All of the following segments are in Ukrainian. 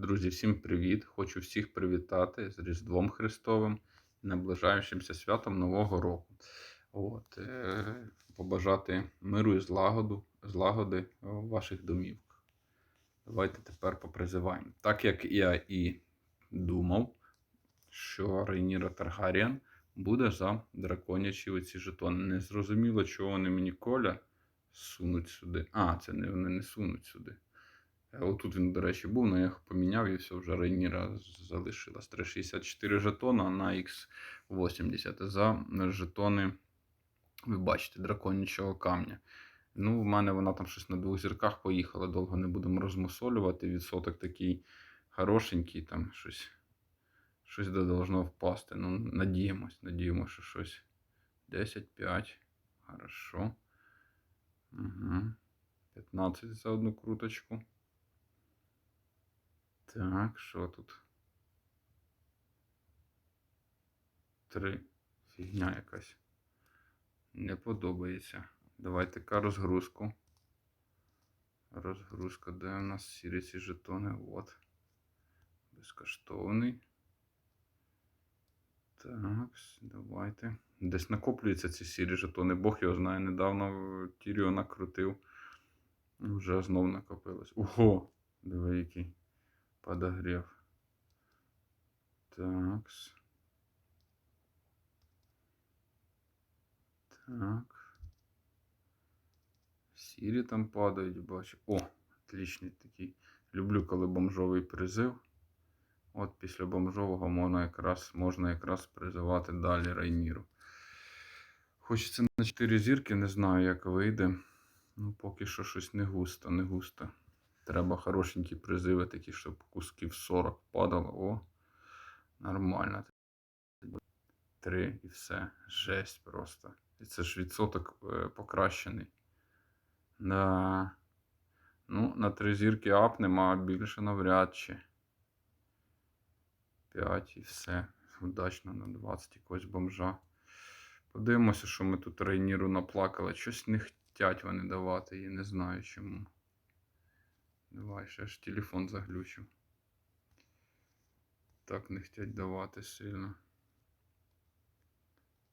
Друзі, всім привіт! Хочу всіх привітати з Різдвом Христовим і наближаючимся святом Нового року. От, е, побажати миру і злагоду, злагоди у ваших домівках. Давайте тепер попризиваємо. Так як я і думав, що Рейніра Таргаріан буде за драконячі оці жетони. Не зрозуміло, чого вони мені коля сунуть сюди. А, це не вони не сунуть сюди. Е, Отут він, до речі, був, але я їх поміняв і все, вже Рейніра залишилась. 364 жетона на X80 за жетони, ви бачите, драконячого камня. Ну, в мене вона там щось на двох зірках поїхала, довго не будемо розмусолювати. Відсоток такий хорошенький, там щось щось должно впасти. Ну, надіємось, надіємося, що щось 10-5. Хорошо. Угу. 15 за одну круточку. Так, що тут? Три. Фігня якась. Не подобається. Давайте-ка розгрузку. Розгрузка, де у нас сірі ці жетони? От. Безкоштовний. Так, давайте. Десь накоплюються ці сірі жетони. Бог його знає. Недавно Тіріо накрутив. Вже знов накопилось. Ого! Диви який подогрів. Такс. Так. Сірі там падають, бачу. О, отличний такий. Люблю, коли бомжовий призив. От після бомжового можна якраз можна якраз призивати далі Рейніру. Хочеться на 4 зірки, не знаю, як вийде. Ну, поки що щось не густо, не густо. Треба хорошенькі призиви, такі, щоб кусків 40 падало. О, нормально. Три і все. Жесть просто. І це ж відсоток е, покращений. Да. Ну, на три зірки апнемо, а більше навряд чи. 5 і все. Удачно на 20 якогось бомжа. Подивимося, що ми тут Рейніру наплакали. Щось не хотять вони давати, я не знаю чому. Давай, ще ж телефон заглючив. Так не хотять давати сильно.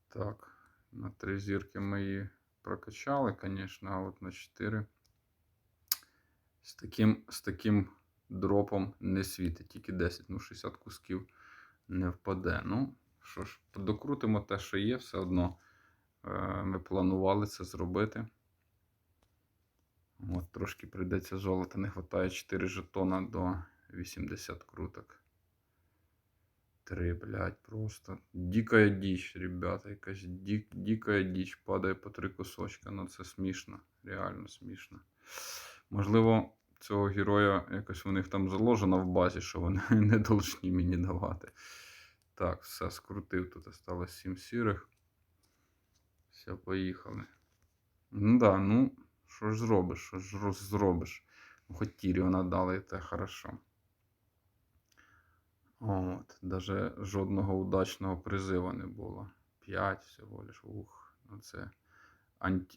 Так, на три зірки ми її прокачали, звісно, а от на 4 з таким, з таким дропом не світить, тільки 10, ну 60 кусків не впаде. Ну, що ж, докрутимо те, що є, все одно е, ми планували це зробити. От, трошки прийдеться золота, не вистачає 4 жетона до 80 круток. 3, блядь, просто. Дикая дичь, ребята. Якась дик, дикая дичь. Падає по 3 кусочка. Ну це смішно. Реально смішно. Можливо, цього героя якось у них там заложено в базі, що вони не должні мені давати. Так, все, скрутив. Тут осталось 7 сірих. Все, поїхали. Ну да, ну. Що ж зробиш? Що ж зробиш? Ну, Хоч Тіріона дали, це хорошо. От, даже жодного удачного призива не було. 5 всього лиш. Ух, ну це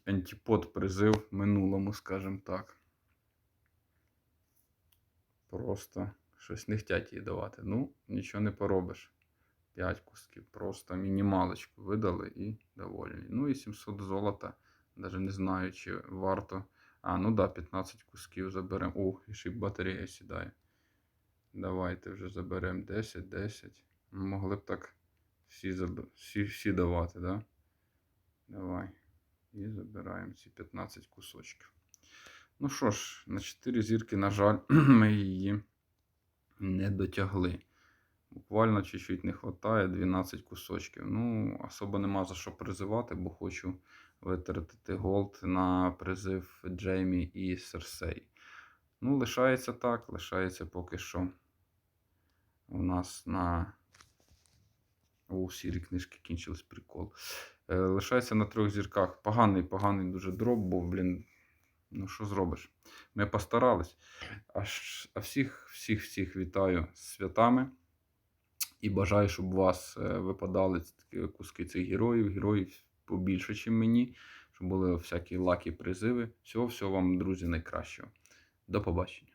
антипод призив минулому, скажімо так. Просто щось не хотять їй давати. Ну, нічого не поробиш. 5 кусків. Просто мінімалочку видали і довольні. Ну і 700 золота. Даже не знаю, чи варто. А, ну да, 15 кусків заберемо. О, і ще й батарея сідає. Давайте вже заберемо 10, 10. Могли б так всі, заб... всі, всі давати, да? Давай. І забираємо ці 15 кусочків. Ну що ж, на 4 зірки, на жаль, ми її не дотягли. Буквально чуть-чуть не вистачає 12 кусочків. Ну, особо нема за що призивати, бо хочу витратити голд на призив Джеймі і Серсей. Ну, лишається так, лишається поки що у нас на. О, сірі книжки кінчились прикол. Е, лишається на трьох зірках. Поганий, поганий дуже дроп, бо, блін, ну що зробиш? Ми постарались. А всіх, всіх, всіх вітаю з святами. І бажаю, щоб у вас е, випадали куски цих героїв, героїв побільше, ніж мені, щоб були всякі лаки призиви. Всього, всього вам, друзі, найкращого. До побачення.